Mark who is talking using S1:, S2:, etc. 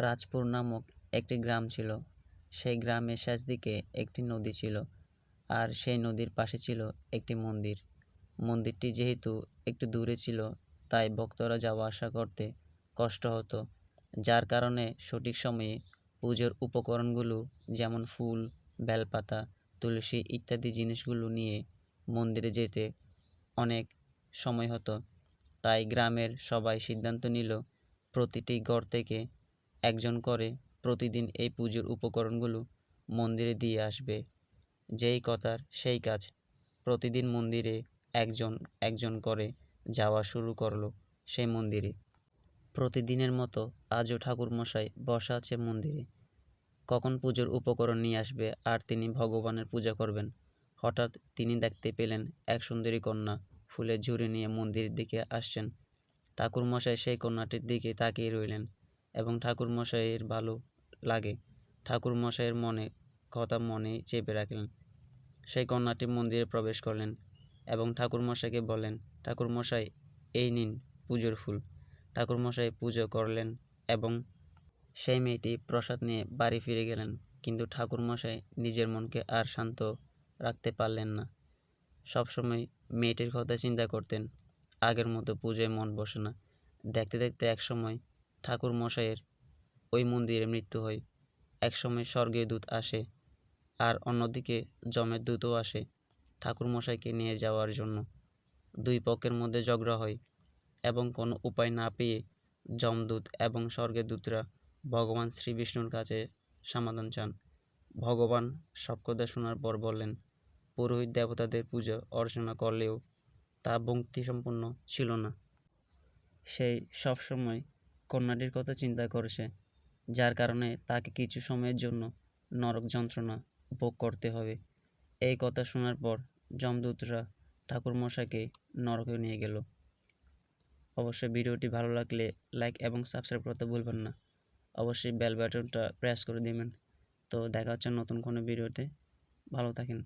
S1: রাজপুর নামক একটি গ্রাম ছিল। সেই গ্রামের শেষ দিকে একটি নদী ছিল আর সেই নদীর পাশে ছিল একটি মন্দির। মন্দিরটি যেহেতু একটু দূরে ছিল, তাই ভক্তরা যাওয়া আসা করতে কষ্ট হতো। যার কারণে সঠিক সময়ে পুজোর উপকরণগুলো যেমন ফুল, বেলপাতা, তুলসী ইত্যাদি জিনিসগুলো নিয়ে মন্দিরে যেতে অনেক সময় হতো। তাই গ্রামের সবাই সিদ্ধান্ত নিল, প্রতিটি ঘর থেকে একজন করে প্রতিদিন এই পুজোর উপকরণগুলো মন্দিরে দিয়ে আসবে। যেই কথার সেই কাজ। প্রতিদিন মন্দিরে একজন একজন করে যাওয়া শুরু করল সেই মন্দিরে। প্রতিদিনের মতো আজও ঠাকুরমশাই বসা আছে মন্দিরে। কখন পুজোর উপকরণ নিয়ে আসবে আর তিনি ভগবানের পূজা করবেন? হঠাৎ তিনি দেখতে পেলেন এক সুন্দরী কন্যা ফুলের ঝুড়ি নিয়ে মন্দিরের দিকে আসছেন। ঠাকুরমশাই সেই কন্যাটির দিকে তাকিয়ে রইলেন। এবং ঠাকুরমশাইয়ের ভালো লাগে। ঠাকুরমশাইয়ের মনে, কথা মনেই চেপে রাখলেন। সেই কন্যাটি মন্দিরে প্রবেশ করলেন এবং ঠাকুরমশাইকে বলেন ঠাকুরমশাই, এই নিন পুজোর ফুল। ঠাকুরমশাই পুজো করলেন এবং সেই মেয়েটি প্রসাদ নিয়ে বাড়ি ফিরে গেলেন। কিন্তু ঠাকুরমশাই নিজের মনকে আর শান্ত রাখতে পারলেন না। সবসময় মেয়েটির কথা চিন্তা করতেন। আগের মতো পুজোয় মন বসে না। দেখতে দেখতে এক সময় ঠাকুর মশাইয়ের ওই মন্দিরে মৃত্যু হয়। এক সময় স্বর্গীয় দূত আসে আর অন্যদিকে জমের দূতও আসে ঠাকুর মশাইকে নিয়ে যাওয়ার জন্য। দুই পক্ষের মধ্যে ঝগড়া হয় এবং কোনো উপায় না পেয়ে যমদূত এবং স্বর্গের দূতরা ভগবান শ্রী বিষ্ণুর কাছে সমাধান চান। ভগবান সব কথা শোনার পর বললেন, পুরোহিত দেবতাদের পুজো অর্চনা করলেও তা ভক্তিসম্পন্ন ছিল না। সেই সবসময় কন্যাটির কথা চিন্তা করেছে যার কারণে তাকে কিছু সময়ের জন্য নরক যন্ত্রণা ভোগ করতে হবে। এই কথা শোনার পর যমদূতরা ঠাকুরমশাইকে নরকে নিয়ে গেল। অবশ্যই ভিডিওটি ভালো লাগলে লাইক এবং সাবস্ক্রাইব করতে ভুলবেন না। অবশ্যই বেল বাটনটা প্রেস করে দিবেন। তো দেখা হচ্ছে নতুন কোনো ভিডিওতে। ভালো থাকেন।